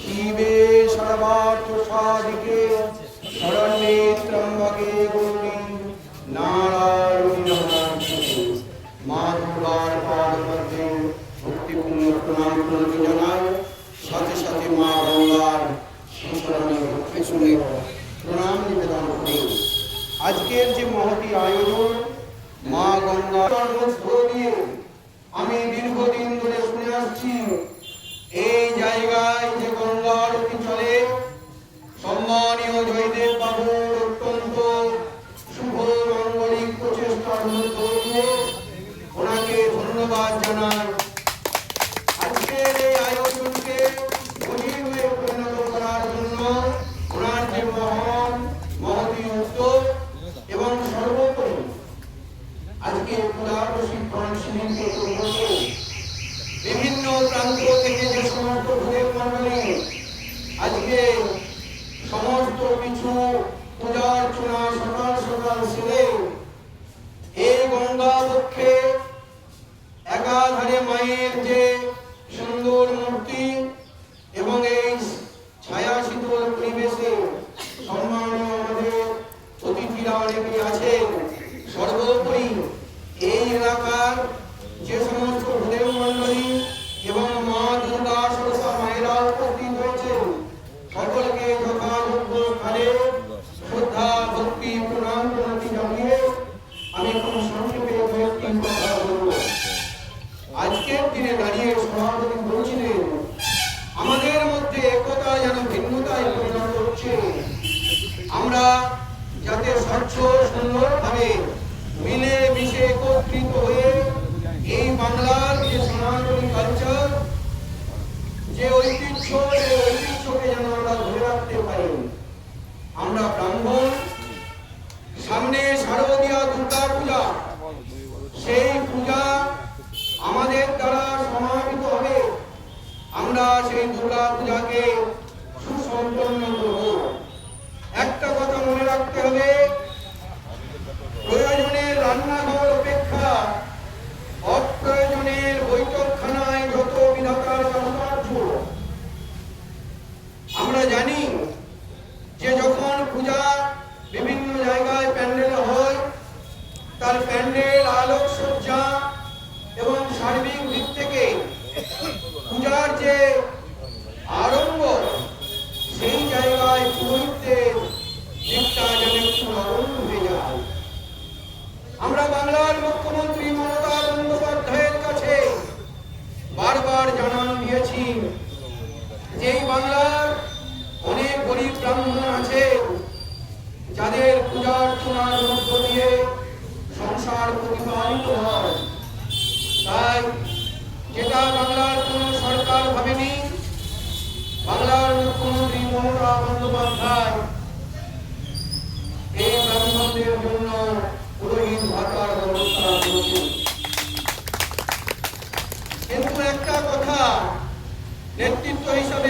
শিবে সর্বার্থ সাধিকে শরণ্যে ত্রম্বকে গৌরী নারায়ণী নমস্তুতে মা দুর্গার পাদ মধ্যে ভক্তিপূর্ণ প্রণাম প্রণতি জানায় সাথে সাথে মা গঙ্গার শিশরণে ভক্তি শুনে প্রণাম নিবেদন করি আজকের যে মহতি আয়োজন আমি দীর্ঘদিন ধরে শুনে আসছি, এই জায়গায় যে গঙ্গার চলে, সম্মানীয় জয়দেব বাবুর অত্যন্ত শুভ দিয়ে ওনাকে ধন্যবাদ জানাই। প্রান্ত সুন্দর মূর্তি এবং এই ছায়া পরিবেশে সম্মানীয় আমাদের অতিথিরা অনেকে আছেন সর্বোপরি এই এলাকার যে সমস্ত ভূদেব মণ্ডলী এবং মা দুর্গা সরসা মায়েরা উপস্থিত হয়েছেন সকলকে যথাযোগ্য স্থানে শ্রদ্ধা ভক্তি প্রণাম প্রণতি জানিয়ে আমি খুব সংক্ষেপে দু একটি কথা বলব আজকের দিনে দাঁড়িয়ে সভাপতি বলছিলেন আমাদের একতা যেন ভিন্নতায় পরিণত হচ্ছে। আমরা যাতে স্বচ্ছ, সুন্দরভাবে মিলে মিশে একত্রিত হয়ে এই বাংলার যে সনাতনী কালচার যে ঐতিহ্য, সেই ঐতিহ্যকে যেন আমরা ধরে রাখতে পারি। আমরা ব্রাহ্মণ, সামনে শারদীয়া দুর্গা পূজা সেই পূজা আমাদের দ্বারা সমাহিত হবে আমরা সেই দুর্গা পূজাকে সুসম্পন্ন করব। একটা কথা মনে রাখতে হবে প্রয়োজনের রান্নাঘর অপেক্ষা অপ্রয়োজনের বৈঠকখানায় যত বিধাতার কার্য আমরা জানি যে যখন পূজা বিভিন্ন জায়গায় প্যান্ডেল হয় তার প্যান্ডেল আলোক সজ্জা এবং সার্বিক দিক থেকে পূজার যে আরম্ভ সেই জায়গায় পুরোহিতদের দিকটা যেন একটু নরম হয়ে যায় আমরা বাংলার মুখ্যমন্ত্রী মমতা বন্দ্যোপাধ্যায়ের কাছে বারবার জানান দিয়েছি যে এই বাংলার অনেক গরিব ব্রাহ্মণ আছে যাদের পূজা অর্চনার মধ্য দিয়ে সংসার প্রতিপালিত হয় যেটা বাংলার কোন সরকার ভাবেনি, বাংলার মুখ্যমন্ত্রী এই জন্য পুরোহিত ভাতার ব্যবস্থা কিন্তু একটা কথা, নেতৃত্ব হিসাবে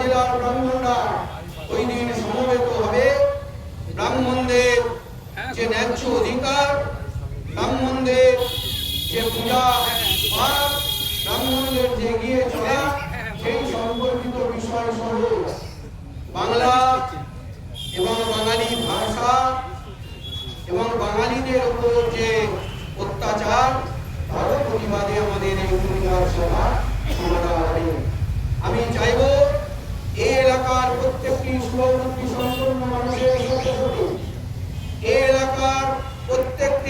জেলার ব্রাহ্মণরা ওই দিন সমবেত হবে। ব্রাহ্মণদের যে ন্যায্য অধিকার, ব্রাহ্মণদের যে পূজা ব্রাহ্মণদের যে এগিয়ে চলা, সেই সম্পর্কিত বিষয় সহ বাংলা এবং বাঙালি ভাষা এবং বাঙালিদের উপর যে অত্যাচার তারও প্রতিবাদে আমাদের এই সভা সমাধান আমি চাইব